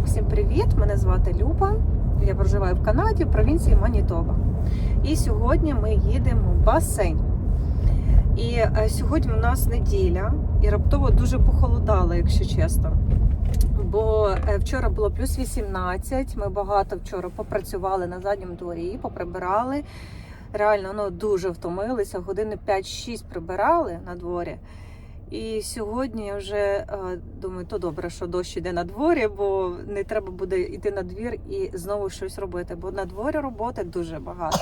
Так, всім привіт! Мене звати Люба. Я проживаю в Канаді, в провінції Манітоба. І сьогодні ми їдемо в басейн. І е, сьогодні у нас неділя, і раптово дуже похолодало, якщо чесно. Бо е, вчора було плюс 18, Ми багато вчора попрацювали на задньому дворі, поприбирали. Реально ну, дуже втомилися. Години 5-6 прибирали на дворі. І сьогодні я вже е, думаю, то добре, що дощ іде на дворі, бо не треба буде йти на двір і знову щось робити. Бо на дворі роботи дуже багато.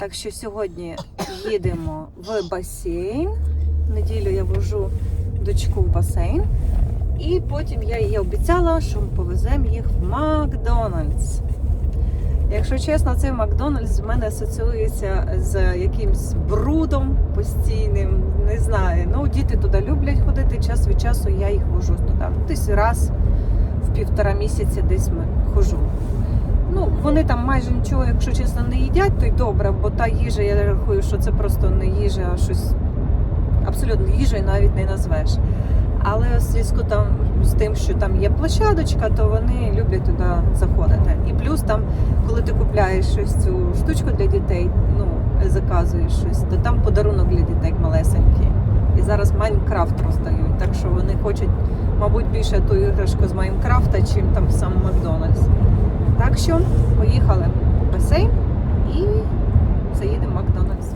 Так що сьогодні їдемо в басейн. В неділю я вожу дочку в басейн. І потім я їй обіцяла, що ми повеземо їх в Макдональдс. Якщо чесно, цей Макдональдс в мене асоціюється з якимсь брудом постійним. Не знаю. Ну, діти туди люблять ходити. Час від часу я їх вожу туди. Десь раз в півтора місяці десь ми хожу. Ну, вони там майже нічого, якщо чесно, не їдять, то й добре, бо та їжа, я рахую, що це просто не їжа, а щось абсолютно їжею навіть не назвеш. Але в зв'язку там з тим, що там є площадочка, то вони люблять туди заходити. І плюс там, коли ти купляєш щось цю штучку для дітей, ну заказуєш щось, то там подарунок для дітей малесенький. І зараз Майнкрафт роздають. Так що вони хочуть, мабуть, більше ту іграшку з Майнкрафта, чим там сам Макдональдс. Так що поїхали в басейн і заїдемо в Макдональдс.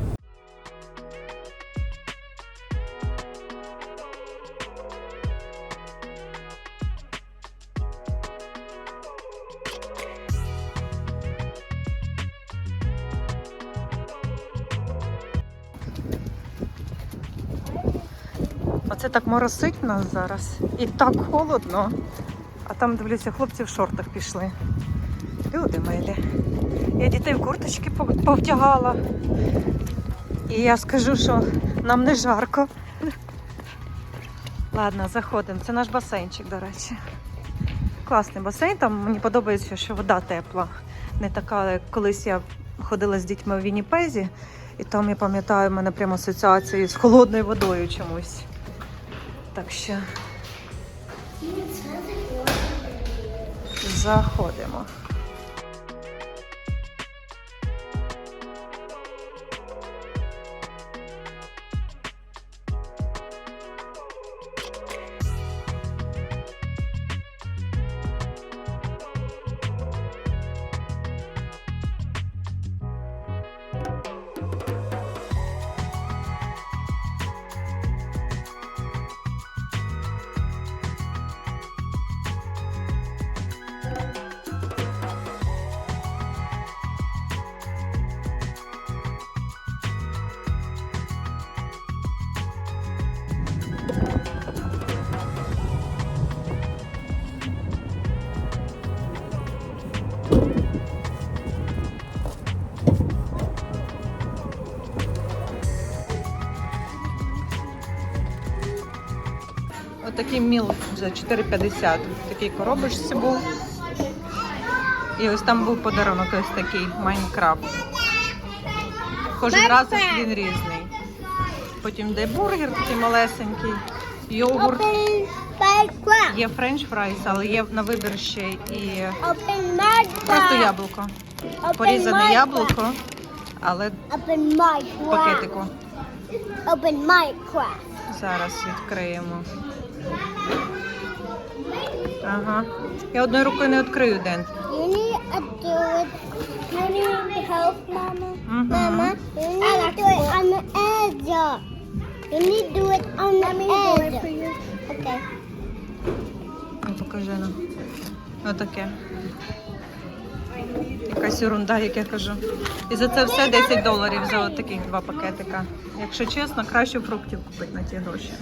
Оце так моросить в нас зараз. І так холодно. А там, дивлюся, хлопці в шортах пішли. Люди милі. Я дітей в курточки пов- повтягала. І я скажу, що нам не жарко. Ладно, заходимо. Це наш басейнчик, до речі. Класний басейн. Там мені подобається, що вода тепла. Не така, як колись я ходила з дітьми в Вінніпезі, і там я пам'ятаю, в мене прямо асоціації з холодною водою чомусь. Так що заходимо. Отакий міл за 4,50. Такий коробочці був. І ось там був подарунок ось такий Майнкрафт. Кожен раз він різний. Потім йде бургер такий малесенький, йогурт. Є френч фрайс, але є на вибір ще і просто яблуко. Порізане яблуко, але в пакетику. Зараз відкриємо. Ага. Я одною рукою не відкрию, Ден. Okay. Ну, покажи нам. Отаке. Якась ерунда, як я кажу. І за це все 10 доларів за от таких два пакетика. Якщо чесно, краще фруктів купити на ті гроші.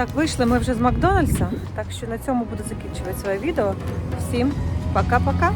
Так, вийшли ми вже з Макдональдса, так що на цьому буду закінчувати своє відео. Всім пока-пока!